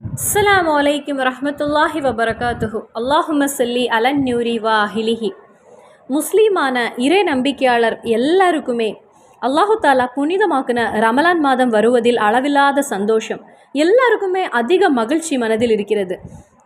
அஸ்லாம் அலைக்கும் ரஹமத்துல்லாஹி வபரகாத்துஹு அல்லாஹும சல்லி அலன் நியூரி வாஹிலிஹி முஸ்லீமான இறை நம்பிக்கையாளர் எல்லாருக்குமே அல்லாஹு தாலா புனிதமாக்குன ரமலான் மாதம் வருவதில் அளவில்லாத சந்தோஷம் எல்லாருக்குமே அதிக மகிழ்ச்சி மனதில் இருக்கிறது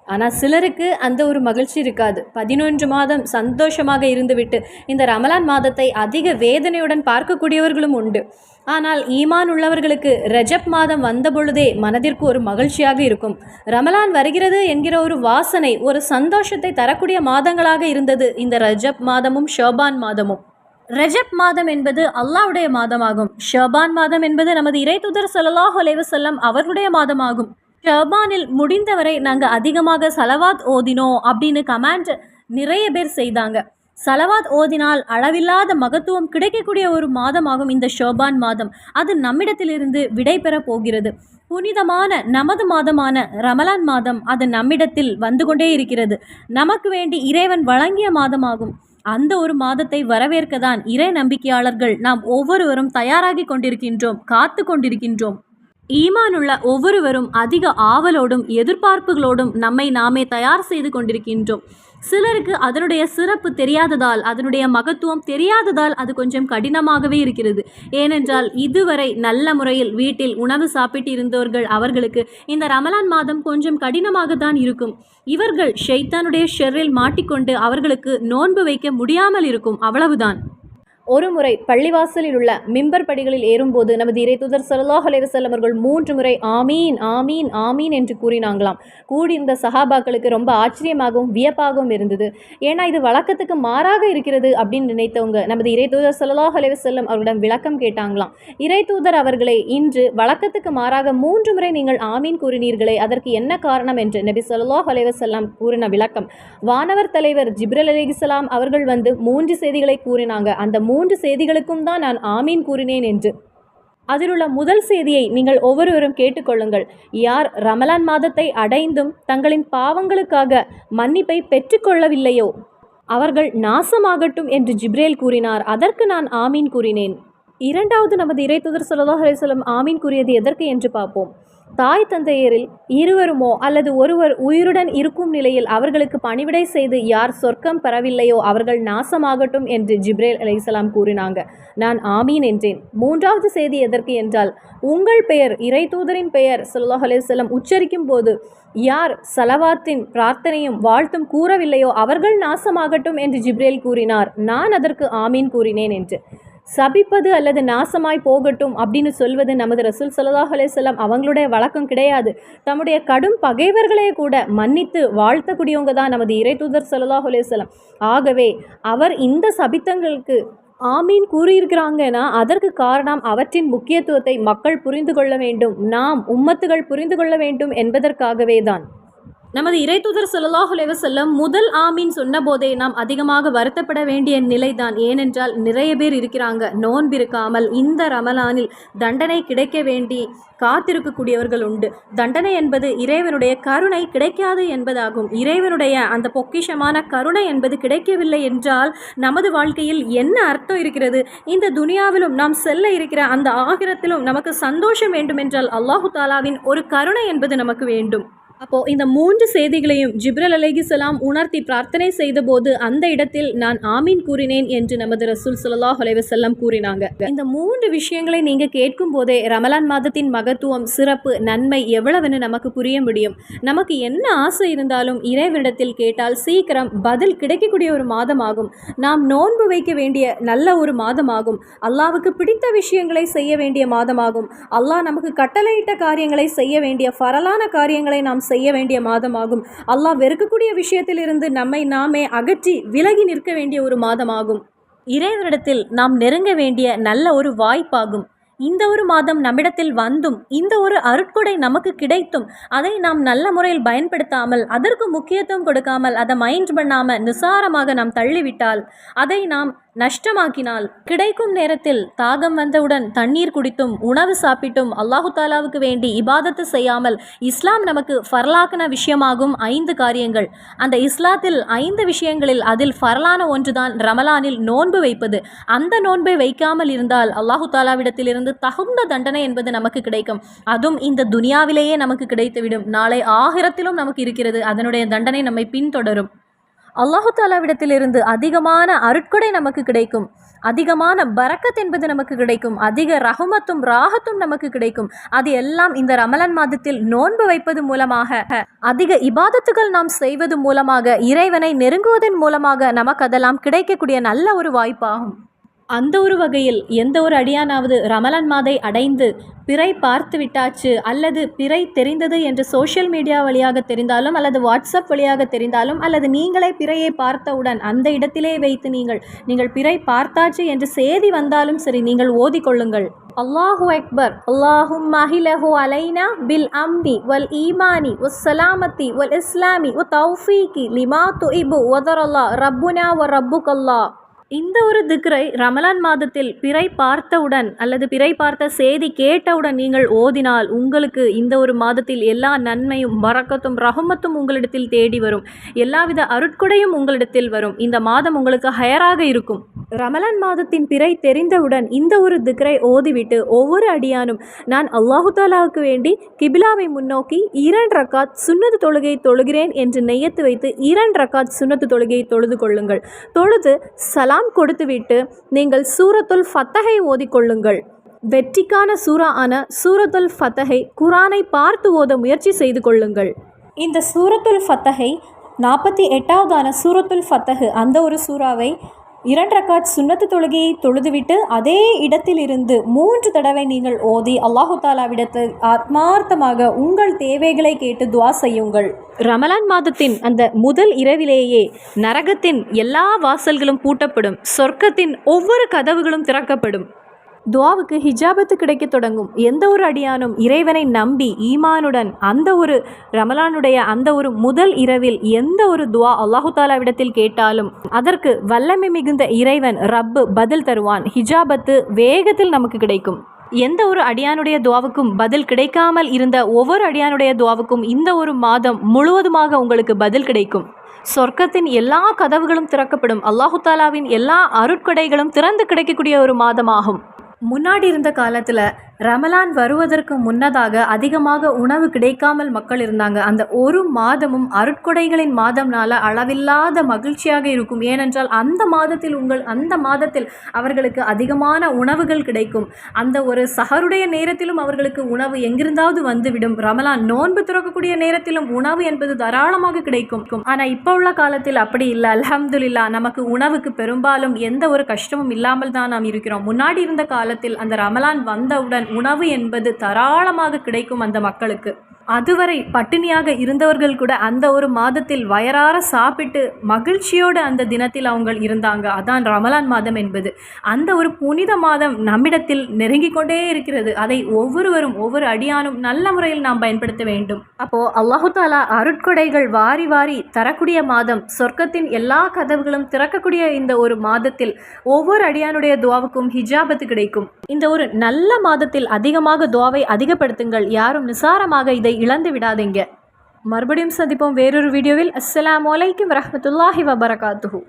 ஆனால் சிலருக்கு அந்த ஒரு மகிழ்ச்சி இருக்காது பதினொன்று மாதம் சந்தோஷமாக இருந்துவிட்டு இந்த ரமலான் மாதத்தை அதிக வேதனையுடன் பார்க்கக்கூடியவர்களும் உண்டு ஆனால் ஈமான் உள்ளவர்களுக்கு ரஜப் மாதம் வந்த பொழுதே மனதிற்கு ஒரு மகிழ்ச்சியாக இருக்கும். ரமலான் வருகிறது என்கிற ஒரு வாசனை ஒரு சந்தோஷத்தை தரக்கூடிய மாதங்களாக இருந்தது இந்த ரஜப் மாதமும் ஷோபான் மாதமும். ரஜப் மாதம் என்பது அல்லாஹ்வுடைய மாதமாகும். ஷபான் மாதம் என்பது நமது இறை துதர் அலைஹி வஸல்லம் அவர்களுடைய மாதமாகும். ஷபானில் முடிந்தவரை நாங்கள் அதிகமாக சலவாத் ஓதினோம் அப்படின்னு கமாண்ட் நிறைய பேர் செய்தாங்க. சலவாத் ஓதினால் அளவில்லாத மகத்துவம் கிடைக்கக்கூடிய ஒரு மாதமாகும் இந்த ஷோபான் மாதம். அது நம்மிடத்திலிருந்து விடை பெறப் போகிறது. புனிதமான நமது மாதமான ரமலான் மாதம் அது நம்மிடத்தில் வந்து கொண்டே இருக்கிறது. நமக்கு வேண்டி இறைவன் வழங்கிய மாதமாகும். அந்த ஒரு மாதத்தை வரவேற்க தான் இறை நம்பிக்கையாளர்கள் நாம் ஒவ்வொருவரும் தயாராகி கொண்டிருக்கின்றோம் காத்து கொண்டிருக்கின்றோம். ஈமானுள்ள ஒவ்வொருவரும் அதிக ஆவலோடும் எதிர்பார்ப்புகளோடும் நம்மை நாமே தயார் செய்து கொண்டிருக்கின்றோம். சிலருக்கு அதனுடைய சிறப்பு தெரியாததால் அதனுடைய மகத்துவம் தெரியாததால் அது கொஞ்சம் கடினமாகவே இருக்கிறது. ஏனென்றால் இதுவரை நல்ல முறையில் வீட்டில் உணவு சாப்பிட்டு இருந்தவர்கள் அவர்களுக்கு இந்த ரமலான் மாதம் கொஞ்சம் கடினமாக தான் இருக்கும். இவர்கள் ஷெய்தானுடைய ஷெர்ரில் மாட்டிக்கொண்டு அவர்களுக்கு நோன்பு வைக்க முடியாமல் இருக்கும். அவ்வளவுதான். ஒரு முறை பள்ளிவாசலில் உள்ள மிம்பர் படிகளில் ஏறும்போது நமது இறை ஸல்லல்லாஹு அலைஹி வஸல்லம் அவர்கள் மூன்று முறை ஆமீன் ஆமீன் ஆமீன் என்று கூறினாங்களாம். கூடியிருந்த சஹாபாக்களுக்கு ரொம்ப ஆச்சரியமாகவும் வியப்பாகவும் இருந்தது. ஏன்னா இது வழக்கத்துக்கு மாறாக இருக்கிறது அப்படின்னு நினைத்தவங்க நமது இறை தூதர் அலைஹி அலைவசல்லம் அவர்களிடம் விளக்கம் கேட்டாங்களாம். இறைத்தூதர் அவர்களே இன்று வழக்கத்துக்கு மாறாக மூன்று முறை நீங்கள் ஆமீன் கூறினீர்களே அதற்கு என்ன காரணம் என்று நபி ஸல்லல்லாஹு அலைவசல்லாம் கூறின விளக்கம். வானவர் தலைவர் ஜிப்ரல் அலைஹிஸ்ஸலாம் அவர்கள் வந்து மூன்று செய்திகளை கூறினாங்க. அந்த மூன்று செய்திகளுக்கும் தான் நான் ஆமீன் கூறினேன் என்று. அதிலுள்ள முதல் செய்தியை நீங்கள் ஒவ்வொருவரும் கேட்டுக்கொள்ளுங்கள். யார் ரமலான் மாதத்தை அடைந்தும் தங்களின் பாவங்களுக்காக மன்னிப்பை பெற்றுக்கொள்ளவில்லையோ அவர்கள் நாசமாகட்டும் என்று ஜிப்ரேல் கூறினார். அதற்கு நான் ஆமீன் கூறினேன். இரண்டாவது நமது இறைத்துதர் ஸல்லல்லாஹு அலைஹி ஆமீன் கூறியது எதற்கு என்று பார்ப்போம். தாய் தந்தையரில் இருவருமோ அல்லது ஒருவர் உயிருடன் இருக்கும் நிலையில் அவர்களுக்கு பணிவிடை செய்து யார் சொர்க்கம் பெறவில்லையோ அவர்கள் நாசமாகட்டும் என்று ஜிப்ரேல் அலைசலாம் கூறினாங்க. நான் ஆமீன் என்றேன். மூன்றாவது செய்தி எதற்கு என்றால் உங்கள் பெயர் இறைத்தூதரின் பெயர் சல்லாஹ் அலைஹி உச்சரிக்கும் போது யார் சலவாத்தின் பிரார்த்தனையும் வாழ்த்தும் கூறவில்லையோ அவர்கள் நாசமாகட்டும் என்று ஜிப்ரேல் கூறினார். நான் அதற்கு ஆமீன் கூறினேன் என்று. சபிப்பது அல்லது நாசமாய் போகட்டும் அப்படின்னு சொல்வது நமது ரசூல் சல்லாஹ் அலேசல்லாம் அவங்களுடைய வழக்கம் கிடையாது. தம்முடைய கடும் பகைவர்களே கூட மன்னித்து வாழ்த்தக்கூடியவங்க தான் நமது இறைத்தூதர் சல்லாஹ் அலேசல்லாம் ஆகவே அவர் இந்த சபித்தங்களுக்கு ஆமீன் கூறியிருக்கிறாங்கன்னா அதற்கு காரணம் அவற்றின் முக்கியத்துவத்தை மக்கள் புரிந்து கொள்ள வேண்டும். நாம் உம்மத்துகள் புரிந்து கொள்ள வேண்டும் என்பதற்காகவே தான். நமது இறைத்துதர் ஸல்லல்லாஹு செல்லம் முதல் ஆமீன் சொன்னபோதே நாம் அதிகமாக வருத்தப்பட வேண்டிய நிலைதான். ஏனென்றால் நிறைய பேர் இருக்கிறாங்க. நோன்பிருக்காமல் இந்த ரமலானில் தண்டனை கிடைக்க வேண்டி காத்திருக்கக்கூடியவர்கள் உண்டு. தண்டனை என்பது இறைவனுடைய கருணை கிடைக்காது என்பதாகும். இறைவனுடைய அந்த பொக்கிஷமான கருணை என்பது கிடைக்கவில்லை என்றால் நமது வாழ்க்கையில் என்ன அர்த்தம் இருக்கிறது? இந்த துனியாவிலும் நாம் செல்ல இருக்கிற அந்த ஆகிரத்திலும் நமக்கு சந்தோஷம் வேண்டுமென்றால் அல்லாஹு தாலாவின் ஒரு கருணை என்பது நமக்கு வேண்டும். அப்போ இந்த மூன்று செய்திகளையும் ஜிப்ரல் அலைகிசலாம் உணர்த்தி பிரார்த்தனை செய்தபோது அந்த இடத்தில் நான் ஆமீன் கூறினேன் என்று நமது ரசூல் ஸல்லல்லாஹு அலைஹி கூறினாங்க. இந்த மூன்று விஷயங்களை நீங்க கேட்கும் போதே ரமலான் மாதத்தின் மகத்துவம் சிறப்பு நன்மை எவ்வளவுன்னு நமக்கு புரிய முடியும். நமக்கு என்ன ஆசை இருந்தாலும் இறைவனிடத்தில் கேட்டால் சீக்கிரம் பதில் கிடைக்கக்கூடிய ஒரு மாதமாகும். நாம் நோன்பு வைக்க வேண்டிய நல்ல ஒரு மாதமாகும். அல்லாவுக்கு பிடித்த விஷயங்களை செய்ய வேண்டிய மாதமாகும். அல்லாஹ் நமக்கு கட்டளையிட்ட காரியங்களை செய்ய வேண்டிய பரலான காரியங்களை நாம் செய்ய வேண்டிய மாதமாகும். அல்லாஹ் வெறுக்கக்கூடிய விஷயத்திலிருந்து நம்மை நாமே அகற்றி விலகி நிற்க வேண்டிய ஒரு மாதமாகும். இறைவனிடத்தில் நாம் நெருங்க வேண்டிய நல்ல ஒரு வாய்ப்பாகும். இந்த ஒரு மாதம் நம்மிடத்தில் வந்தும் இந்த ஒரு அருட்கொடை நமக்கு கிடைத்தும் அதை நாம் நல்ல முறையில் பயன்படுத்தாமல் அதற்கு முக்கியத்துவம் கொடுக்காமல் அதை மைண்ட் பண்ணாமல் நிசாரமாக நாம் தள்ளிவிட்டால் அதை நாம் நஷ்டமாக்கினால் கிடைக்கும் நேரத்தில் தாகம் வந்தவுடன் தண்ணீர் குடித்தும் உணவு சாப்பிட்டும் அல்லாஹு தாலாவுக்கு வேண்டி இபாதத்து செய்யாமல் இஸ்லாம் நமக்கு ஃபர்லாக்கின விஷயமாகும் ஐந்து காரியங்கள். அந்த இஸ்லாத்தில் ஐந்து விஷயங்களில் அதில் ஃபர்லான ஒன்றுதான் ரமலானில் நோன்பு வைப்பது. அந்த நோன்பை வைக்காமல் இருந்தால் அல்லாஹு தாலாவிடத்திலிருந்து தகுந்த தண்டனை என்பது நமக்கு கிடைக்கும். அதுவும் இந்த துனியாவிலேயே நமக்கு கிடைத்துவிடும். நாளை ஆகிரத்திலும் நமக்கு இருக்கிறது. அதனுடைய தண்டனை நம்மை பின்தொடரும். அல்லாஹு தாலாவிடத்திலிருந்து அதிகமான அருட்கொடை நமக்கு கிடைக்கும். அதிகமான பறக்கத் என்பது நமக்கு கிடைக்கும். அதிக ரகுமத்தும் ராகத்தும் நமக்கு கிடைக்கும். அது எல்லாம் இந்த ரமலன் மாதத்தில் நோன்பு வைப்பது மூலமாக அதிக இபாதத்துகள் நாம் செய்வது மூலமாக இறைவனை நெருங்குவதன் மூலமாக நமக்கு அதெல்லாம் கிடைக்கக்கூடிய நல்ல ஒரு வாய்ப்பாகும். அந்த ஒரு வகையில் எந்த ஒரு அடியானாவது ரமலான் மாதை அடைந்து பிறை பார்த்து விட்டாச்சு அல்லது பிறை தெரிந்தது என்று சோஷியல் மீடியா வழியாக தெரிந்தாலும் அல்லது வாட்ஸ்அப் வழியாக தெரிந்தாலும் அல்லது நீங்களே பிறையை பார்த்தவுடன் அந்த இடத்திலே வைத்து நீங்கள் நீங்கள் பிறை பார்த்தாச்சு என்று செய்தி வந்தாலும் சரி நீங்கள் ஓதிக்கொள்ளுங்கள் அல்லாஹு அக்பர் அல்லாஹும் மஹிலஹு அலைனா பில் அம்பி வல் ஈமானி வஸ் சலாமத்தி ஒல் இஸ்லாமி ஒ தௌஃபீகி லிமா துஇபு ஒதரல்லா ரப்புனா ஒ ரப்புகல்லா இந்த ஒரு திக்ரை ரமலான் மாதத்தில் பிறை பார்த்தவுடன் அல்லது பிறை பார்த்த செய்தி கேட்டவுடன் நீங்கள் ஓதினால் உங்களுக்கு இந்த ஒரு மாதத்தில் எல்லா நன்மையும் வரக்கத்தும் ரஹமத்தும் உங்களிடத்தில் தேடி வரும். எல்லாவித அருட்கொடையும் உங்களிடத்தில் வரும். இந்த மாதம் உங்களுக்கு ஹயராக இருக்கும். ரமலான் மாதத்தின் பிறை தெரிந்தவுடன் இந்த ஒரு திக்ரை ஓதிவிட்டு ஒவ்வொரு அடியானும் நான் அல்லாஹு தாலாவுக்கு வேண்டி கிபிலாவை முன்னோக்கி இரண்டு ரக்காத் சுன்னது தொழுகையை தொழுகிறேன் என்று நெய்யத்து வைத்து இரண்டு ரக்காத் சுன்னத்து தொழுகையை தொழுது கொள்ளுங்கள். தொழுது சலாம் கொடுத்துவிட்டு நீங்கள் சூரத்துல் ஃபத்தகை ஓதிக்கொள்ளுங்கள். வெற்றிக்கான சூரா ஆன சூரத்துல் ஃபத்தகை குரானை பார்த்து ஓத முயற்சி செய்து கொள்ளுங்கள். இந்த சூரத்துல் ஃபத்தகை நாற்பத்தி எட்டாவதான சூரத்துல் ஃபத்தகு அந்த ஒரு சூறாவை இரண்டு ரக்காத் சுண்ணத்து தொழுகையை தொழுதுவிட்டு அதே இடத்திலிருந்து மூன்று தடவை நீங்கள் ஓதி அல்லாஹு தாலாவிடத்தில் ஆத்மார்த்தமாக உங்கள் தேவைகளை கேட்டு துவா செய்யுங்கள். ரமலான் மாதத்தின் அந்த முதல் இரவிலேயே நரகத்தின் எல்லா வாசல்களும் பூட்டப்படும். சொர்க்கத்தின் ஒவ்வொரு கதவுகளும் திறக்கப்படும். துவாவுக்கு ஹிஜாபத்து கிடைக்க தொடங்கும். எந்த ஒரு அடியானும் இறைவனை நம்பி ஈமானுடன் அந்த ஒரு ரமலானுடைய அந்த ஒரு முதல் இரவில் எந்த ஒரு துவா அல்லாஹு தாலாவிடத்தில் கேட்டாலும் அதற்கு வல்லமை மிகுந்த இறைவன் ரப்பு பதில் தருவான். ஹிஜாபத்து வேகத்தில் நமக்கு கிடைக்கும். எந்த ஒரு அடியானுடைய துவாவுக்கும் பதில் கிடைக்காமல் இருந்த ஒவ்வொரு அடியானுடைய துவாவுக்கும் இந்த ஒரு மாதம் முழுவதுமாக உங்களுக்கு பதில் கிடைக்கும். சொர்க்கத்தின் எல்லா கதவுகளும் திறக்கப்படும். அல்லாஹு தாலாவின் எல்லா அருட்கொடைகளும் திறந்து கிடைக்கக்கூடிய ஒரு மாதமாகும். முன்னாடி இருந்த காலத்தில் ரமலான் வருவதற்கு முன்னதாக அதிகமாக உணவு கிடைக்காமல் மக்கள் இருந்தாங்க. அந்த ஒரு மாதமும் அருட்கொடைகளின் மாதம்னால அளவில்லாத மகிழ்ச்சியாக இருக்கும். ஏனென்றால் அந்த மாதத்தில் உங்கள் அந்த மாதத்தில் அவர்களுக்கு அதிகமான உணவுகள் கிடைக்கும். அந்த ஒரு சஹருடைய நேரத்திலும் அவர்களுக்கு உணவு எங்கிருந்தாவது வந்துவிடும். ரமலான் நோன்பு துறக்கக்கூடிய நேரத்திலும் உணவு என்பது தாராளமாக கிடைக்கும். ஆனால் இப்போ உள்ள காலத்தில் அப்படி இல்லை. அலமதுல்லா நமக்கு உணவுக்கு பெரும்பாலும் எந்த ஒரு கஷ்டமும் இல்லாமல் தான் நாம் இருக்கிறோம். முன்னாடி இருந்த காலத்தில் அந்த ரமலான் வந்தவுடன் உணவு என்பது தாராளமாக கிடைக்கும் அந்த மக்களுக்கு. அதுவரை பட்டினியாக இருந்தவர்கள் கூட அந்த ஒரு மாதத்தில் வயறார சாப்பிட்டு மகிழ்ச்சியோடு அந்த தினத்தில் அவங்க இருந்தாங்க. அதான் ரமலான் மாதம் என்பது. அந்த ஒரு புனித மாதம் நம்மிடத்தில் நெருங்கிக் கொண்டே இருக்கிறது. அதை ஒவ்வொருவரும் ஒவ்வொரு அடியானும் நல்ல முறையில் நாம் பயன்படுத்த வேண்டும். அப்போ அல்லாஹு தாலா அருட்கொடைகள் வாரி வாரி தரக்கூடிய மாதம் சொர்க்கத்தின் எல்லா கதவுகளும் திறக்கக்கூடிய இந்த ஒரு மாதத்தில் ஒவ்வொரு அடியானுடைய துவாவுக்கும் ஹிஜாபத்து கிடைக்கும். இந்த ஒரு நல்ல மாதத்தில் அதிகமாக துவாவை அதிகப்படுத்துங்கள். யாரும் நிசாரமாக இதை இழந்து விடாதீங்க. மறுபடியும் சந்திப்போம் வேறொரு வீடியோவில். அஸ்லாம் அலைக்கும் வரஹ்மத்துல்லாஹி வபரகாத்துஹூ.